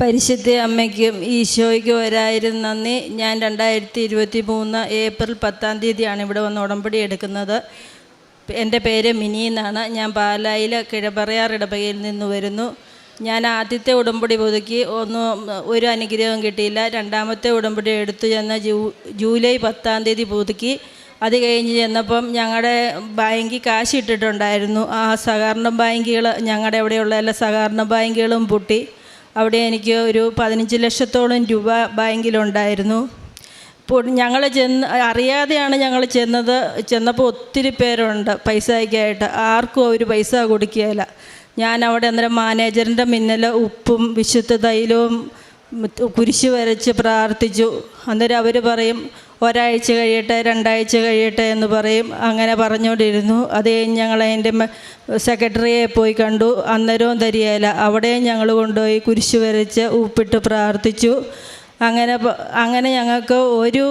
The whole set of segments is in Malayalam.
പരിശുദ്ധ അമ്മയ്ക്കും ഈശോയ്ക്കും ഒരായിരം നന്ദി. ഞാൻ രണ്ടായിരത്തി ഇരുപത്തി മൂന്ന് ഏപ്രിൽ പത്താം തീയതിയാണ് ഇവിടെ വന്ന് ഉടമ്പടി എടുക്കുന്നത്. എന്റെ പേര് മിനി എന്നാണ്. ഞാൻ പാലായിലെ കിഴപ്പറയാർ ഇടവകയിൽ നിന്ന് വരുന്നു. ഞാൻ ആദ്യത്തെ ഉടമ്പടി പുതുക്കി. ഒന്നും ഒരു അനുഗ്രഹവും കിട്ടിയില്ല. രണ്ടാമത്തെ ഉടമ്പടി എടുത്തു ചെന്ന ജൂ ജൂലൈ പത്താം തീയതി പുതുക്കി. അത് കഴിഞ്ഞ് ചെന്നപ്പം ഞങ്ങളുടെ ബാങ്കിൽ കാശ് ഇട്ടിട്ടുണ്ടായിരുന്നു. ആ സഹകരണ ബാങ്കുകൾ ഞങ്ങളുടെ ഇവിടെയുള്ള എല്ലാ സഹകരണ ബാങ്കുകളും പൂട്ടി. അവിടെ എനിക്ക് ഒരു പതിനഞ്ച് ലക്ഷത്തോളം രൂപ ബാങ്കിലുണ്ടായിരുന്നു. ഞങ്ങൾ ചെന്ന് അറിയാതെയാണ് ഞങ്ങൾ ചെന്നത് ചെന്നപ്പോൾ ഒത്തിരി പേരുണ്ട് പൈസയ്ക്കായിട്ട് ആർക്കും ഒരു പൈസ കൊടുക്കുകയില്ല. ഞാൻ അവിടെ അന്നേരം മാനേജറിന്റെ മിന്നൽ ഉപ്പും വിശുദ്ധ തൈലവും കുരിശ് വരച്ച് പ്രാർത്ഥിച്ചു. അന്നേരം അവർ പറയും ഒരാഴ്ച കഴിയട്ടെ രണ്ടാഴ്ച കഴിയട്ടെ എന്ന് പറയും. അങ്ങനെ പറഞ്ഞുകൊണ്ടിരുന്നു. അത് കഴിഞ്ഞ് ഞങ്ങൾ അതിന്റെ സെക്രട്ടറിയെ പോയി കണ്ടു. അന്നേരവും തരികയില്ല. അവിടെയും ഞങ്ങൾ കൊണ്ടുപോയി കുരിശ് വരച്ച് ഉപ്പിട്ട് പ്രാർത്ഥിച്ചു. അങ്ങനെ അങ്ങനെ ഞങ്ങൾക്ക് ഒരു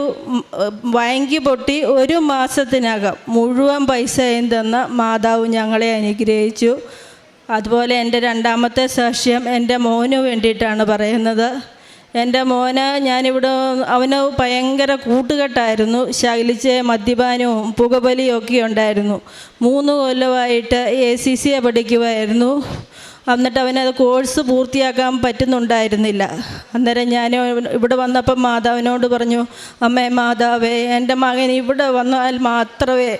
വാങ്ങി പൊട്ടി ഒരു മാസത്തിനകം മുഴുവൻ പൈസയും തന്ന മാതാവ് ഞങ്ങളെ അനുഗ്രഹിച്ചു. അതുപോലെ എന്റെ രണ്ടാമത്തെ സാക്ഷ്യം എന്റെ മോന് വേണ്ടിയിട്ടാണ് പറയുന്നത്. എന്റെ മോന് ഞാനിവിടെ അവന് ഭയങ്കര കൂട്ടുകെട്ടായിരുന്നു. ശകലിച്ച് മദ്യപാനവും പുകബലിയും ഒക്കെ ഉണ്ടായിരുന്നു. മൂന്ന് കൊല്ലമായിട്ട് എ സി സി പഠിക്കുമായിരുന്നു എന്നിട്ട് അവനത് കോഴ്സ് പൂർത്തിയാക്കാൻ പറ്റുന്നുണ്ടായിരുന്നില്ല. അന്നേരം ഞാൻ ഇവിടെ വന്നപ്പം മാതാവിനോട് പറഞ്ഞു അമ്മേ മാതാവേ എന്റെ മകൻ ഇവിടെ വന്നാൽ മാത്രമേ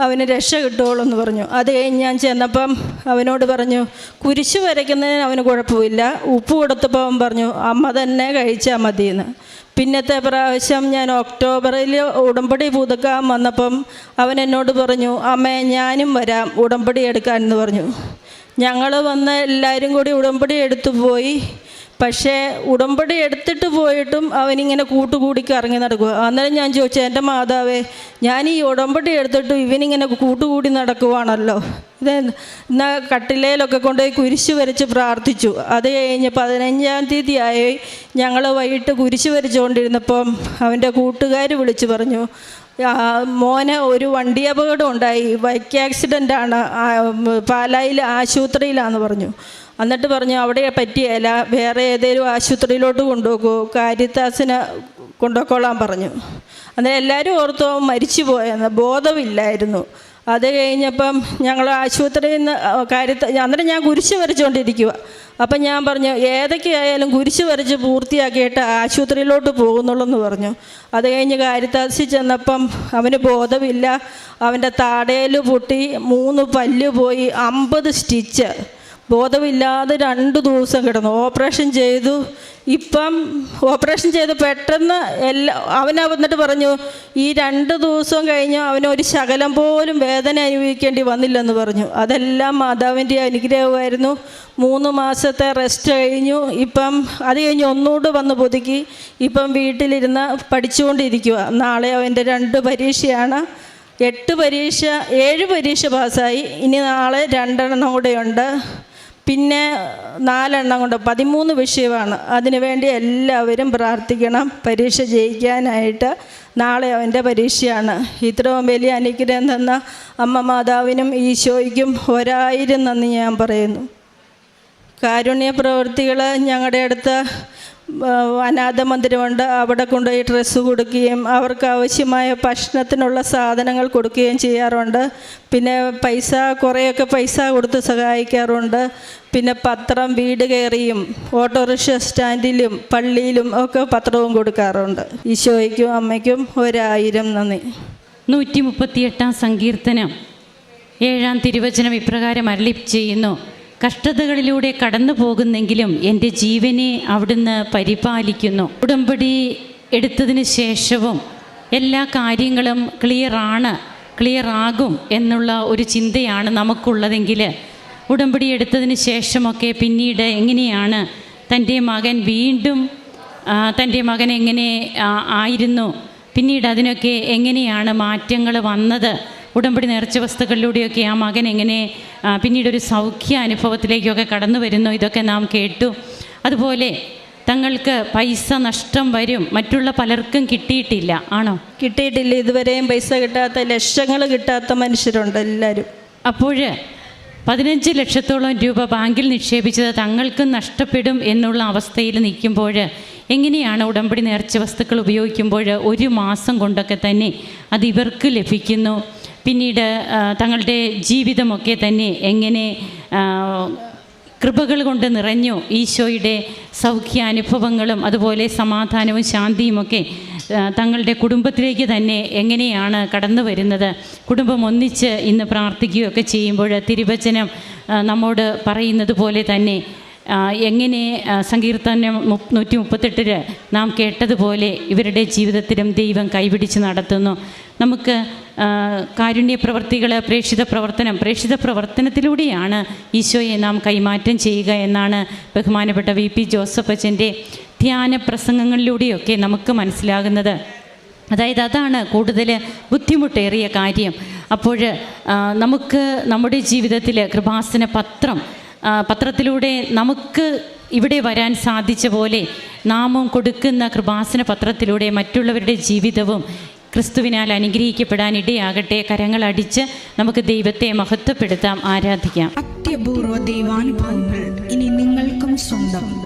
അവന് രക്ഷ കിട്ടുകയുള്ളൂ എന്ന് പറഞ്ഞു. അത് കഴിഞ്ഞ് ഞാൻ ചെന്നപ്പം അവനോട് പറഞ്ഞു കുരിശ് വരയ്ക്കുന്നതിന് അവന് കുഴപ്പമില്ല ഉപ്പ് കൊടുത്തപ്പോൾ അവൻ പറഞ്ഞു അമ്മ തന്നെ കഴിച്ചാൽ മതിയെന്ന്. പിന്നത്തെ പ്രാവശ്യം ഞാൻ ഒക്ടോബറിൽ ഉടമ്പടി പുതുക്കാൻ വന്നപ്പം അവൻ എന്നോട് പറഞ്ഞു അമ്മേ ഞാനും വരാം ഉടമ്പടി എടുക്കാൻ എന്ന് പറഞ്ഞു. ഞങ്ങൾ വന്ന് എല്ലാവരും കൂടി ഉടമ്പടി എടുത്തു പോയി പക്ഷേ ഉടമ്പടി എടുത്തിട്ട് പോയിട്ടും അവനിങ്ങനെ കൂട്ടുകൂടി കറങ്ങി നടക്കുക. അന്നേരം ഞാൻ ചോദിച്ചു എന്റെ മാതാവേ ഞാൻ ഈ ഉടമ്പടി എടുത്തിട്ട് ഇവനിങ്ങനെ കൂട്ടുകൂടി നടക്കുവാണല്ലോ. ഇത് എന്നാൽ കട്ടിലയിലൊക്കെ കൊണ്ടുപോയി കുരിശ് വരച്ച് പ്രാർത്ഥിച്ചു. അത് കഴിഞ്ഞ് പതിനഞ്ചാം തീയതി ആയി ഞങ്ങൾ വൈകിട്ട് കുരിശ് വരച്ചുകൊണ്ടിരുന്നപ്പം അവന്റെ കൂട്ടുകാർ വിളിച്ചു പറഞ്ഞു മോന് ഒരു വണ്ടി അപകടം ഉണ്ടായി. ബൈക്ക് ആക്സിഡന്റാണ്. പാലായിൽ ആശുപത്രിയിലാണെന്ന് പറഞ്ഞു. എന്നിട്ട് പറഞ്ഞു അവിടെ പറ്റിയല്ല വേറെ ഏതെങ്കിലും ആശുപത്രിയിലോട്ട് കൊണ്ടുപോകൂ കാരിത്താസിന് കൊണ്ടുപോയിക്കോളാൻ പറഞ്ഞു. അന്നേരം എല്ലാവരും ഓർത്തോ മരിച്ചു പോയെന്ന് ബോധമില്ലായിരുന്നു. അത് കഴിഞ്ഞപ്പം ഞങ്ങൾ ആശുപത്രിയിൽ നിന്ന് കാര്യത്ത് അന്നേരം ഞാൻ കുരിശ് വരച്ചുകൊണ്ടിരിക്കുക അപ്പം ഞാൻ പറഞ്ഞു ഏതൊക്കെയായാലും കുരിശ് വരച്ച് പൂർത്തിയാക്കിയിട്ട് ആശുപത്രിയിലോട്ട് പോകുന്നുള്ളൂ എന്ന് പറഞ്ഞു. അത് കഴിഞ്ഞ് കാര്യത്താസി ചെന്നപ്പം അവന് ബോധമില്ല. അവന്റെ താടയിൽ പൊട്ടി മൂന്ന് പല്ല് പോയി അമ്പത് സ്റ്റിച്ച്. ബോധമില്ലാതെ രണ്ട് ദിവസം കിടന്നു. ഓപ്പറേഷൻ ചെയ്തു. ഇപ്പം ഓപ്പറേഷൻ ചെയ്ത് പെട്ടെന്ന് എല്ലാ അവനെ വന്നിട്ട് പറഞ്ഞു ഈ രണ്ട് ദിവസം കഴിഞ്ഞ് അവനൊരു ശകലം പോലും വേദന അനുഭവിക്കേണ്ടി വന്നില്ലെന്ന് പറഞ്ഞു. അതെല്ലാം മാതാവിന്റെ അനുഗ്രഹമായിരുന്നു. മൂന്ന് മാസത്തെ റെസ്റ്റ് കഴിഞ്ഞു. ഇപ്പം അത് കഴിഞ്ഞ് ഒന്നുകൂടെ വന്ന് പുതുക്കി. ഇപ്പം വീട്ടിലിരുന്ന് പഠിച്ചുകൊണ്ടിരിക്കുക നാളെ അവന്റെ രണ്ട് പരീക്ഷയാണ്. എട്ട് പരീക്ഷ ഏഴ് പരീക്ഷ പാസ്സായി. ഇനി നാളെ രണ്ടെണ്ണം കൂടെയുണ്ട്. പിന്നെ നാലെണ്ണം കൊണ്ട് പതിമൂന്ന് വിഷയമാണ്. അതിനുവേണ്ടി എല്ലാവരും പ്രാർത്ഥിക്കണം. പരീക്ഷ ജയിക്കാനായിട്ട് നാളെ അവന്റെ പരീക്ഷയാണ്. ഇത്രയും വലിയ അനുഗ്രഹം തന്ന അമ്മ മാതാവിനും ഈശോയ്ക്കും ഒരായിരം നന്ദി ഞാൻ പറയുന്നു. കാരുണ്യ പ്രവൃത്തികൾ ഞങ്ങളുടെ അടുത്ത് അനാഥ മന്ദിരമുണ്ട്. അവിടെ കൊണ്ടുപോയി ഡ്രസ്സ് കൊടുക്കുകയും അവർക്ക് ആവശ്യമായ ഭക്ഷണത്തിനുള്ള സാധനങ്ങൾ കൊടുക്കുകയും ചെയ്യാറുണ്ട്. പിന്നെ പൈസ കുറേയൊക്കെ പൈസ കൊടുത്ത് സഹായിക്കാറുണ്ട്. പിന്നെ പത്രം വീട് കയറിയും ഓട്ടോറിക്ഷ സ്റ്റാൻഡിലും പള്ളിയിലും ഒക്കെ പത്രവും കൊടുക്കാറുണ്ട്. ഈശോയ്ക്കും അമ്മയ്ക്കും ഒരായിരം നന്ദി. നൂറ്റി മുപ്പത്തിയെട്ടാം സങ്കീർത്തനം ഏഴാം തിരുവചനം ഇപ്രകാരം അരളിപ്പ് ചെയ്യുന്നു. കഷ്ടതകളിലൂടെ കടന്നു പോകുന്നെങ്കിലും എന്റെ ജീവനെ അവിടുന്ന് പരിപാലിക്കുന്നു. ഉടമ്പടി എടുത്തതിന് ശേഷവും എല്ലാ കാര്യങ്ങളും ക്ലിയറാണ് ക്ലിയർ ആകും എന്നുള്ള ഒരു ചിന്തയാണ് നമുക്കുള്ളതെങ്കിൽ ഉടമ്പടി എടുത്തതിന് ശേഷമൊക്കെ പിന്നീട് എങ്ങനെയാണ് തന്റെ മകൻ വീണ്ടും തന്റെ മകൻ എങ്ങനെ ആയിരുന്നു പിന്നീട് അതിനൊക്കെ എങ്ങനെയാണ് മാറ്റങ്ങൾ വന്നത് ഉടമ്പടി നേർച്ച വസ്തുക്കളിലൂടെയൊക്കെ ആ മകൻ എങ്ങനെ പിന്നീട് ഒരു സൗഖ്യ അനുഭവത്തിലേക്കൊക്കെ കടന്നു വരുന്നു ഇതൊക്കെ നാം കേട്ടു. അതുപോലെ തങ്ങൾക്ക് പൈസ നഷ്ടം വരും മറ്റുള്ള പലർക്കും കിട്ടിയിട്ടില്ല ആണോ? കിട്ടിയിട്ടില്ല. ഇതുവരെയും പൈസ കിട്ടാത്ത ലക്ഷങ്ങൾ കിട്ടാത്ത മനുഷ്യരുണ്ട് എല്ലാവരും. അപ്പോൾ പതിനഞ്ച് ലക്ഷത്തോളം രൂപ ബാങ്കിൽ നിക്ഷേപിച്ചത് തങ്ങൾക്ക് നഷ്ടപ്പെടും എന്നുള്ള അവസ്ഥയിൽ നിൽക്കുമ്പോൾ എങ്ങനെയാണ് ഉടമ്പടി നേർച്ച വസ്തുക്കൾ ഉപയോഗിക്കുമ്പോൾ ഒരു മാസം കൊണ്ടൊക്കെ തന്നെ അത് ഇവർക്ക് ലഭിക്കുന്നു? പിന്നീട് തങ്ങളുടെ ജീവിതമൊക്കെ തന്നെ എങ്ങനെ കൃപകൾ കൊണ്ട് നിറഞ്ഞു ഈശോയുടെ സൗഖ്യാനുഭവങ്ങളും അതുപോലെ സമാധാനവും ശാന്തിയുമൊക്കെ തങ്ങളുടെ കുടുംബത്തിലേക്ക് തന്നെ എങ്ങനെയാണ് കടന്നു വരുന്നത്? കുടുംബം ഒന്നിച്ച് ഇന്ന് പ്രാർത്ഥിക്കുകയൊക്കെ ചെയ്യുമ്പോൾ തിരുവചനം നമ്മോട് പറയുന്നത് പോലെ തന്നെ എങ്ങനെ സങ്കീർത്തനം നൂറ്റി മുപ്പത്തെട്ടിൽ നാം കേട്ടതുപോലെ ഇവരുടെ ജീവിതത്തിലും ദൈവം കൈപിടിച്ച് നടത്തുന്നു. നമുക്ക് കാരുണ്യ പ്രവർത്തികൾ പ്രേക്ഷിത പ്രവർത്തനം പ്രേക്ഷിത പ്രവർത്തനത്തിലൂടെയാണ് ഈശോയെ നാം കൈമാറ്റം ചെയ്യുക എന്നാണ് ബഹുമാനപ്പെട്ട വി പി ജോസഫ് അച്ഛന്റെ ധ്യാന പ്രസംഗങ്ങളിലൂടെയൊക്കെ നമുക്ക് മനസ്സിലാകുന്നത്. അതായത് അതാണ് കൂടുതൽ ബുദ്ധിമുട്ടേറിയ കാര്യം. അപ്പോൾ നമുക്ക് നമ്മുടെ ജീവിതത്തിൽ കൃപാസന പത്രം പത്രത്തിലൂടെ നമുക്ക് ഇവിടെ വരാൻ സാധിച്ച പോലെ നാമം കൊടുക്കുന്ന കൃപാസന പത്രത്തിലൂടെ മറ്റുള്ളവരുടെ ജീവിതവും ക്രിസ്തുവിനാൽ അനുഗ്രഹിക്കപ്പെടാൻ ഇടയാകട്ടെ കരങ്ങളടിച്ച് നമുക്ക് ദൈവത്തെ മഹത്വപ്പെടുത്താം ആരാധിക്കാം. അത്യപൂർവ ദൈവാനുഭവങ്ങൾ ഇനി നിങ്ങൾക്കും സ്വന്തം.